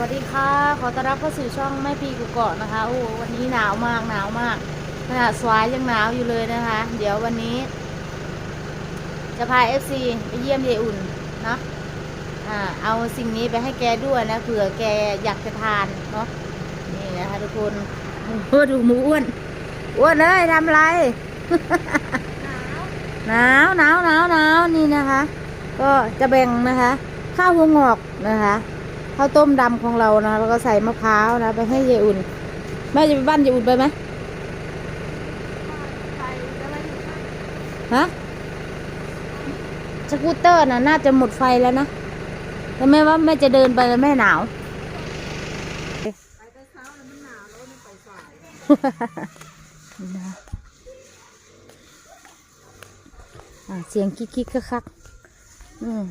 วัสดีค่ะ ขอต้อนรับเข้าสู่ช่องแม่พีกุเกาะนะคะ โอ้วันนี้หนาวมากหนาวมากขนาดสวายยังหนาวอยู่เลยนะคะ เดี๋ยววันนี้ จะพา FC ไปเยี่ยมยายอุ่นนะอ่าเอาสิ่งนี้ไปให้แกด้วยนะเผื่อแกอยากจะทานเนาะนี่นะคะทุกคนโอ้ดูหมูอ้วนอ้วนเลยทำไรหนาวหนาวหนาวหนาวนี่นะคะ ก็จะแบ่งนะคะ ข้าวหัวงอกนะคะ ข้าวต้มดำของเรานะแล้วก็ใส่มะพร้าวนะไปให้ยายอุ่นแม่จะไปบ้านยายอุ่นไปไหมฮะสกูตเตอร์น่ะน่าจะหมดไฟแล้วนะแต่แม่ว่าแม่จะเดินไปแล้วแม่หนาวเสียงกิ๊กกิ๊กคักคักอืม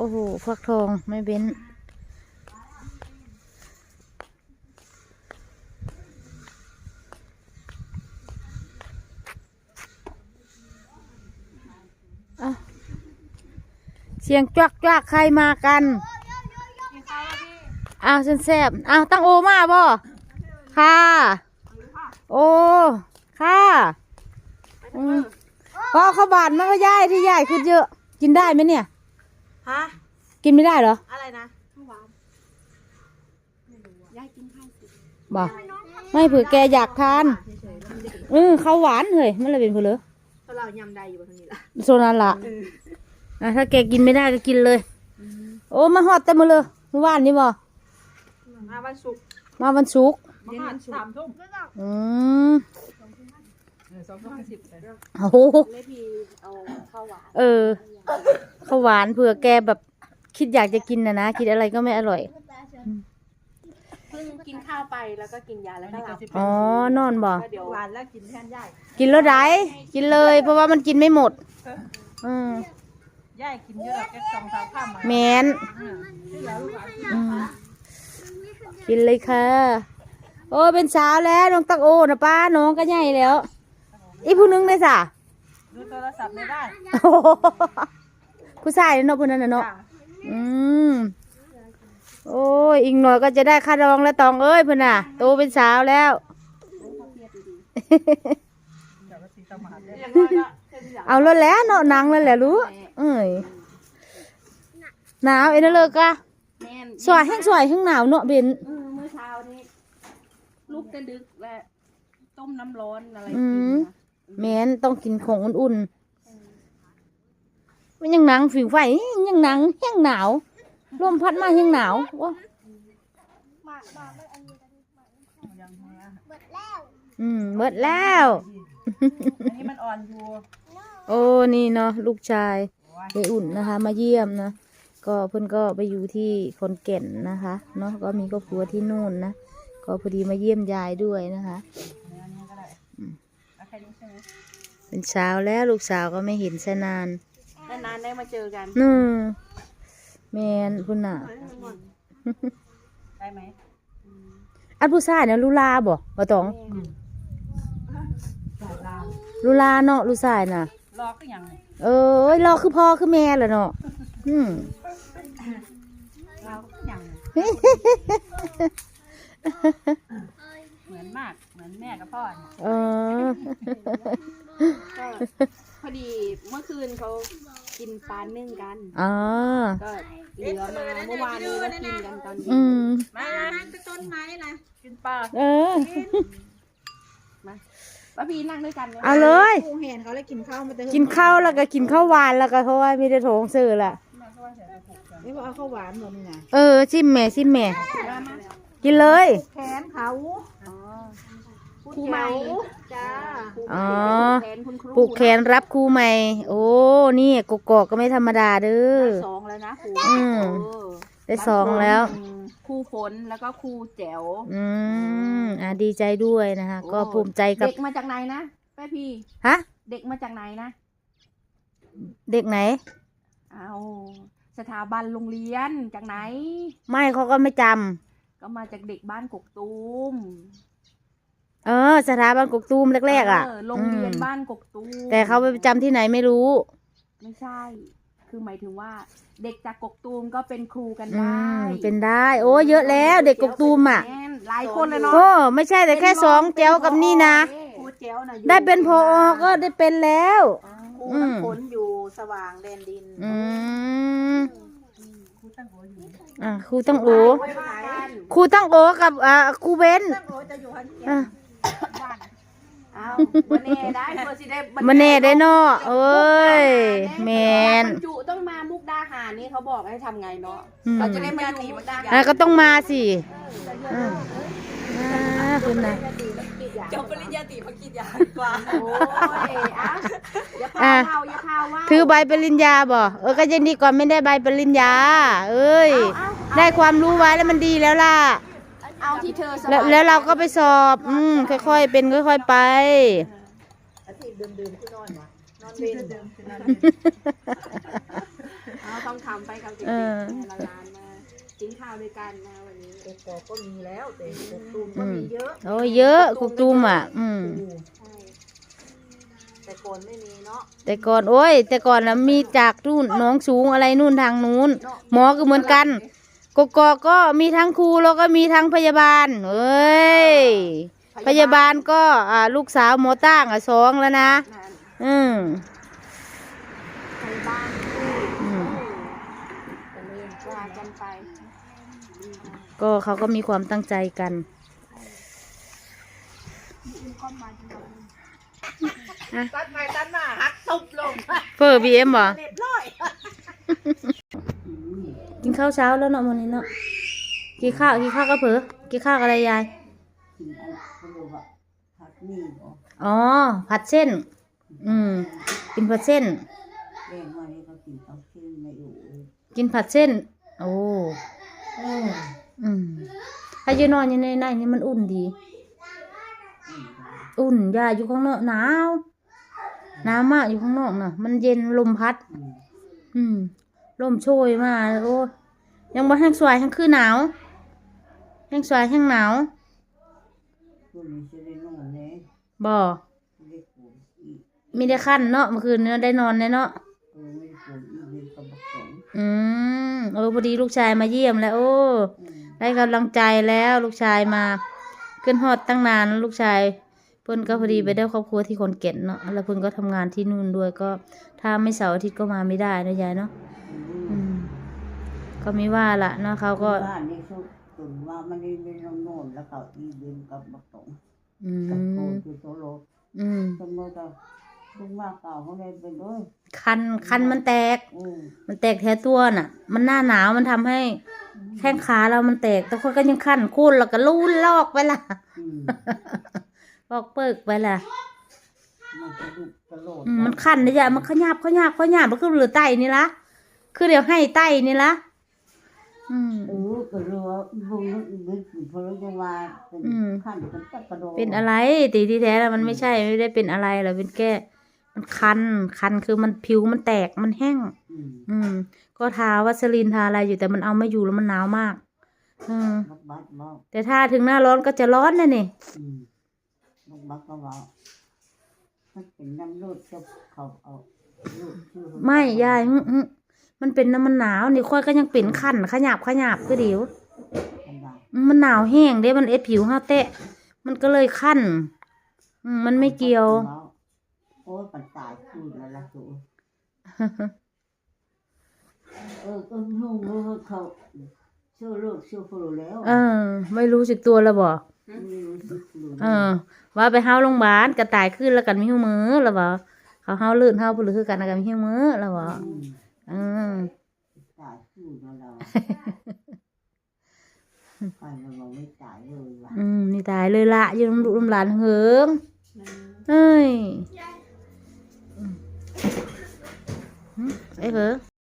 โอ้โหฟักทองไม่เบ้นเสียงจวักจวักใครมากันอ้าวเส้นแซบอ้าวตั้งโอมาบ่ค่ะ โอ้ค่ะพอข้าบานมันก็ย่ายที่ย่ายขึ้นเยอะ กินได้ไหมเนี่ย ฮะ กินไม่ได้เหรออะไรนะบอกไม่เผื่อแกอยากทานอือข้าวหวานเฮ้ยมันเลยเป็นเพลือเพราะเรายำใดอยู่บนนี้ละโซนันละอะถ้าแกกินไม่ได้ก็กินเลย โอ้มาฮอดแต่มือเลยเมื่อวานนี้บ่มาวันศุกร์มาวันศุกร์เย็นวันศุกร์สามทุ่มอืม สองทุ่มสิบโอ้โหเลยพี่เอาข้าวหวานเออข้าวหวานเผื่อแกแบบคิดอยากจะกินนะนะ คิดอะไรก็ไม่อร่อย เพิ่งกินข้าวไปแล้วก็กินยาแล้วก็หลับอ๋อนอนบ่เดี๋ยวหวานแล้วกินแทนยายกินแล้วได้กินเลย เพราะว่ามันกินไม่หมด อืมยายกินเยอะแค่สองสามข้ามมาแมนอืมกินเลยค่ะ โอ้เป็นสาวแล้วน้องตักโอนะป้าน้องก็ใหญ่แล้ว อีผู้หนึงเลยสะดูโทรศัพท์ไม่ได้โอ้โหผู้ชายเนาะผู้นั้นน่ะเนาะ อืม โอ้ย อีกหน่อยก็จะได้ค่าดองแล้วตองเอ้ยเพื่อนน่ะ โตเป็นสาวแล้ว เอาแล้วแหล้วเนาะหนังแล้วแหละรู้เอ้ย หนาวเอ็นเลิกอะแม่นสวยแห้งสวยแห้งหนาวเนาะเบนเออเมื่อเช้านี้ลูกจะดึกและต้มน้ำร้อนอะไรอืกินม นะ แม้นต้องกินของอุ่นๆมันยังหนังผิวไฟยังหนังแห้งหนาวลมพัดมาแห้งหนาวโอ้อืมเบิดแล้ว อันนี้มันอ่อนอยู่โอ้นี่เนาะลูกชายยายอุ่นนะคะ มาเยี่ยมนะก็เพิ่นก็ไปอยู่ที่ขอนแก่นนะคะเนาะก็มีครอบครัวที่นู่นนะก็พอดีมาเยี่ยมยายด้วยนะคะอันนี้ก็ได้ เอาแค่นี้ใช่ไหมเป็นเช้าแล้วลูกสาวก็ไม่เห็นซะนานนานๆได้มาเจอกันนู่นแมนคุณน่ะ ได้ไหมอันผู้ชายเนี่ยลูลาบ่บ่ตองลูลาเนาะลูกชายน่ะรอก็ยังเออเอ้ยรอคือพ่อคือแม่แหละเนาะอืมเราก็ยังเห มือนมากเหมือนแม่กับพ่อเนี่ยเออ ก็พอดีเมื่อคืนเขากินปลานึ่งกัน อ๋อ ก็เหลือมาเมื่อวานนี้ก็กินกันตอนเย็อืนม มาต้นไม้นะกินปลาเออมาป้าพีนั่งด้วยกันนะเอาเลย กูเห็นเขาเลยกินข้าวมาเตกินข้าวแล้วก็กินข้าวหวานแล้วก็เพราะว่ามีแต่โถงสื่อละนี่บอกเอาข้าวหวานหมดนี่นะเออชิมแม่ชิมแม่มามากินเลย แขนเขาอ๋อ ครูใหม่จ้าอ๋อแขนคุณครูปลูกแขนรับครูใหม่ โอ้นี่กกอกก็ไม่ธรรมดาเด้อสองแล้วนะครูอืมเออได้สองแล้วอืมครูฝนแล้วก็ครูแจ๋วอืมอ่าดีใจด้วยนะคะก็ภูมิใจกับเด็กมาจากไหนนะแม่พี่ฮะเด็กมาจากไหนนะ เด็กไหนเอาสถาบันโรงเรียนจากไหน ไม่เขาก็ไม่จำก็มาจากเด็กบ้านกกตูม เออ สถาบันกกตูมแรกๆอะเโรงเรียนอืมบ้านกกตูมแต่เขาไปจำที่ไหนไม่รู้ ไม่ใช่ คือหมายถึงว่า เด็กจากกกตูมก็เป็นครูกันอืได้มเป็นได้ โอ้เยอะแล้ว เด็กกกตูมอะแม่นหลายคนเลยเนาะโอ้ไม่ใช่แต่แค่สองแจ้วกับนี่นะ ครูเจ้านะอยู่ได้เป็นพอก็ได้เป็นแล้ว ครูอืม น้ำฝนอยู่สว่างแดนดินอืมครูตั้งโออยู่อะครูต้องโอไว้ว่ากันครูต้องโอกับอ่าครูเบนตั้งโอจะอยู่ฮันเกียอะ เอาวันนี้ได้เพื่อสิได้บรรมาแน่ได้เนาะเอ้ยแมนบรรจุต้องมามุกดาหารนี่เขาบอกให้ทำไงเนาะอืมเราจะได้มาอยู่มุกดาหารอะก็ต้องมาสิอืมอ่าคุณนะจบปริญญาตรีพักกิจยาดีกว่าโอ้ยอะอย่าอะพาเว้าอย่าพาเว่าถือใบปริญญาบ่เออก็ยังดีกว่าไม่ได้ใบปริญญา เอ้ย ได้ความรู้ไว้แล้วมันดีแล้วล่ะ เอาที่เธอสบายแล้วแล้วเราก็ไปสอบ อืมค่อยๆ เป็นค่อยๆไป อาทิตย์เดิมๆคือนอนวะนอนเว้นเดิมคือนอนเอาต้องทำไปกับเด็กเออๆละลานมากินข้าวด้วยกันนะวันนี้ กกอกก็มีแล้วแต่กกตูมก็มีเยอะโอ้ยเยอะกุกตูมอะ อืมใช่ แต่ก่อนไม่มีเนาะแต่ก่อนโอ้ย แต่ก่อนนะมีจากนู่นหน้องสูงอะไรนู่นทางนู้น หมอก็เหมือนกัน กกอกก็มีทั้งครูแล้วก็มีทั้งพยาบาลเอ้ยพยาบาลก็อ่าลูกสาวหมอตั้งอะสองแล้วนะ นั่นอืม ไปบ้านอืมกันเลยว่ากันไปก็เขาก็มีความตั้งใจกันตัดไปตัดมาหักตุบลงเฟอร์บีเอ็มบ่เรียบร้อย กินข้าวเช้าแล้วเนาะวันนี้เนาะกินข้าวกินข้าวก็เผลอกินข้าวกับอะไรยายกินอะไรก็รู้ว่าผัดหมี่บ่อ๋อผัดเส้น อืมกินผัดเส้นแกงมานี่ก็กินข้าวขึ้นไม่อยู่กินผัดเส้น โอ้เอออืมถ้ายืนนอนอยู่ในในนี่มันอุ่นดีอุ่นอย่าอยู่ข้างนอกหนาวหนาวมากอยู่ข้างนอกน่ะ มันเย็นลมพัด อืมอืมลมโชยมาโอ้ย ยังบ่แห้งสวยทั้งคือหนาวแห้งสวยแห้งหนาวบ่ไม่ได้ปวดอีกมีได้ขั้นเนาะเมื่อคืนเนาะได้นอนเนาะเออไม่ได้ปวดอีกเป็นกระบอกสองอืมเออพอดีลูกชายมาเยี่ยมแล้ว โอ้ได้กำลังใจแล้วลูกชายมาขึ้นฮอดตั้งนานลูกชายเพิ่นก็พอดีไปได้ครอบครัวที่คนเก่นเนาะแล้วเพิ่นก็ทำงานที่นู่นด้วยก็ ถ้าไม่เสาร์อาทิตย์ก็มาไม่ได้นะยายเนาะ ก็ไม่ว่าละเนาะเขาก็ บ้านนี่สุดตุนว่ามันนี่เป็นโน่นแล้วเขาอีเวนกับบักตงอืกับโกมคือโซโลอืมสมมติว่าลุงมากเก่าเขาเลยเป็นด้วยคันคันมันแตก อืมมันแตกแท้ตัวน่ะ มันหน้าหนาวมันทำให้แข้งขาเรามันแตกแต่คนก็ยังคันคูนแล้วก็ลูนลอกไปละอืมลอกเปิกไปละมันกระดูกกระโหลกอืมมันคันนะจ๊ะมันขยับขยับขยับมันคือเหลือไตนี่ละคือเดี๋ยวให้ไตนี่ละ อืมเออก็รู้ว่าลุงนึกนึกถึงพลจะว่าเป็นอืมขั้นเป็นตะกระโดดเป็นอะไรตีที่แท้แล้วมันไม่ใช่ไม่ได้เป็นอะไรหรอกเป็นแค่มันคันคันคือมันผิวมันแตกมันแห้ง อืมอืมก็ทาวัสลีนทาอะไรอยู่แต่มันเอาไม่อยู่แล้วมันหนาวมาก อืมลูกบักบอกแต่ถ้าถึงหน้าร้อนก็จะร้อนนะนี่อืมลูกบักก็บอกมันเป็นน้ำรูดจะเขาเอารูดชื่อเขาไม่ยายอื้ออื้อ มันเป็นน้ำมันหนาวนี่ค่อยก็ยังเป็นคันขยับขยับก็เดี๋ยวอันใดอืมมันหนาวแห้งเด้มันเอ็ดผิวห้าเตะ มันก็เลยคันอืมมันไม่เกี่ยวโอ้ยปันตายคืนแล้วล่ะสูเออก็นุ่งว่าเขาเชื่อลูกเชื่อฟูแล้วเออ ไม่รู้สึกตัวแล้วบ่ไม่รู้สึกเลยเออ ว่าไปเฮาโรงพยาบาลกระต่ายขึ้นแล้วกันมีหิวมือแล้วบ่เขาเฮาลื่นเฮาผู้หรือคือกันแล้วกันมีหิวมือแล้วบ่อืม อืมตายคืนแล้วเราไปแล้วเราไม่ตายเลยว่ะอืมนี่ตายเลยละอยืนลูกลำหลานเหิงเอ้ยอืมเอ้ยเหรอ